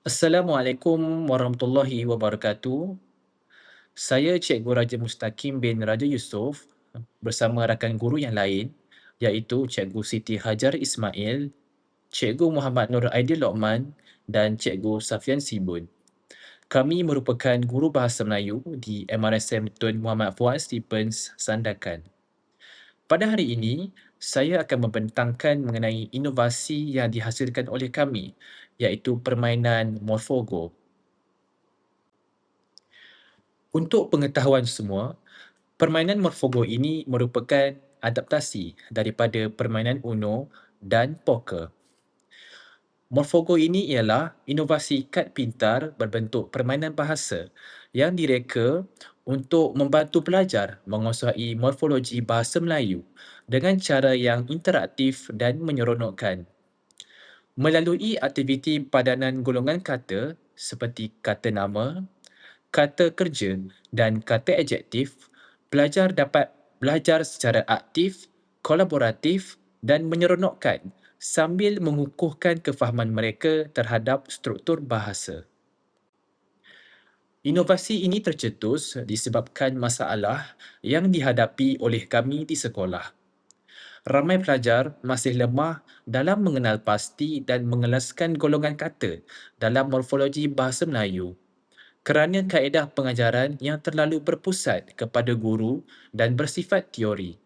Assalamualaikum warahmatullahi wabarakatuh. Saya Cikgu Raja Mustaqim bin Raja Yusof bersama rakan guru yang lain iaitu Cikgu Siti Hajar Ismail, Cikgu Muhammad Nur Aidil Lokman dan Cikgu Safian Sibun. Kami merupakan guru Bahasa Melayu di MRSM Tun Muhammad Fuad Stephens Sandakan. Pada hari ini, saya akan membentangkan mengenai inovasi yang dihasilkan oleh kami iaitu permainan Morphogo. Untuk pengetahuan semua, permainan Morphogo ini merupakan adaptasi daripada permainan Uno dan poker. Morphogo ini ialah inovasi kad pintar berbentuk permainan bahasa yang direka untuk membantu pelajar menguasai morfologi bahasa Melayu dengan cara yang interaktif dan menyeronokkan. Melalui aktiviti padanan golongan kata seperti kata nama, kata kerja dan kata adjektif, pelajar dapat belajar secara aktif, kolaboratif dan menyeronokkan sambil mengukuhkan kefahaman mereka terhadap struktur bahasa. Inovasi ini tercetus disebabkan masalah yang dihadapi oleh kami di sekolah. Ramai pelajar masih lemah dalam mengenal pasti dan mengelaskan golongan kata dalam morfologi bahasa Melayu kerana kaedah pengajaran yang terlalu berpusat kepada guru dan bersifat teori.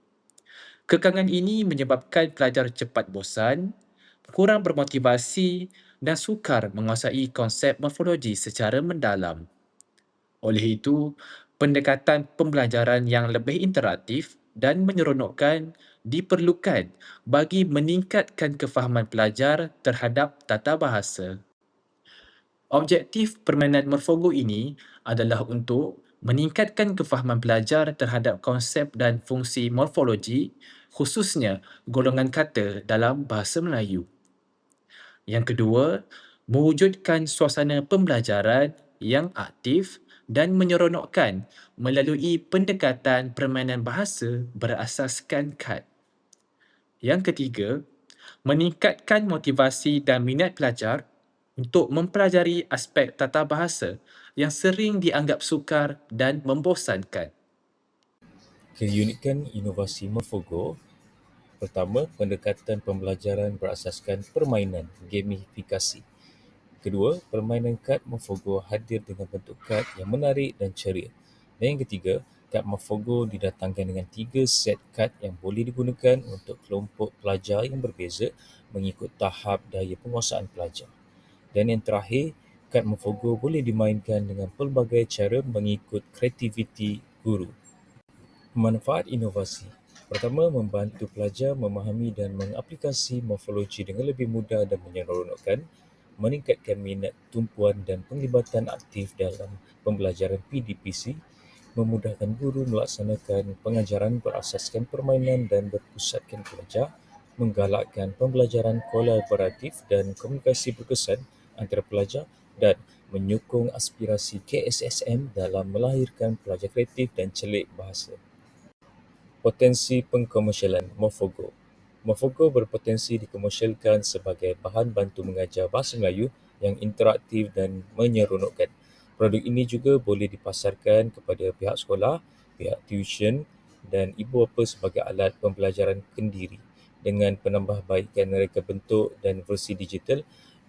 Kekangan ini menyebabkan pelajar cepat bosan, kurang bermotivasi dan sukar menguasai konsep morfologi secara mendalam. Oleh itu, pendekatan pembelajaran yang lebih interaktif dan menyeronokkan diperlukan bagi meningkatkan kefahaman pelajar terhadap tata bahasa. Objektif permainan Morphogo ini adalah untuk meningkatkan kefahaman pelajar terhadap konsep dan fungsi morfologi khususnya golongan kata dalam bahasa Melayu. Yang kedua, mewujudkan suasana pembelajaran yang aktif dan menyeronokkan melalui pendekatan permainan bahasa berasaskan kad. Yang ketiga, meningkatkan motivasi dan minat pelajar untuk mempelajari aspek tata bahasa yang sering dianggap sukar dan membosankan. Keunikan inovasi Morphogo Pertama, pendekatan pembelajaran berasaskan permainan, gamifikasi. Kedua, permainan kad Morphogo hadir dengan bentuk kad yang menarik dan ceria. Dan yang ketiga, kad Morphogo didatangkan dengan tiga set kad yang boleh digunakan untuk kelompok pelajar yang berbeza mengikut tahap daya penguasaan pelajar. Dan yang terakhir, kad Morphogo boleh dimainkan dengan pelbagai cara mengikut kreativiti guru. Manfaat inovasi Pertama, membantu pelajar memahami dan mengaplikasi morfologi dengan lebih mudah dan menyeronokkan, meningkatkan minat tumpuan dan penglibatan aktif dalam pembelajaran PDPC, memudahkan guru melaksanakan pengajaran berasaskan permainan dan berpusatkan pelajar, menggalakkan pembelajaran kolaboratif dan komunikasi berkesan antara pelajar dan menyokong aspirasi KSSM dalam melahirkan pelajar kreatif dan celik bahasa. Potensi pengkomersialan Morphogo Morphogo berpotensi dikomersialkan sebagai bahan bantu mengajar bahasa Melayu yang interaktif dan menyeronokkan. Produk ini juga boleh dipasarkan kepada pihak sekolah, pihak tuition dan ibu bapa sebagai alat pembelajaran kendiri. Dengan penambahbaikan reka bentuk dan versi digital,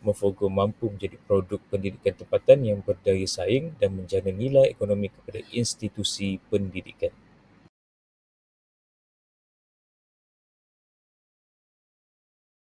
Mofogo mampu menjadi produk pendidikan tempatan yang berdaya saing dan menjana nilai ekonomi kepada institusi pendidikan.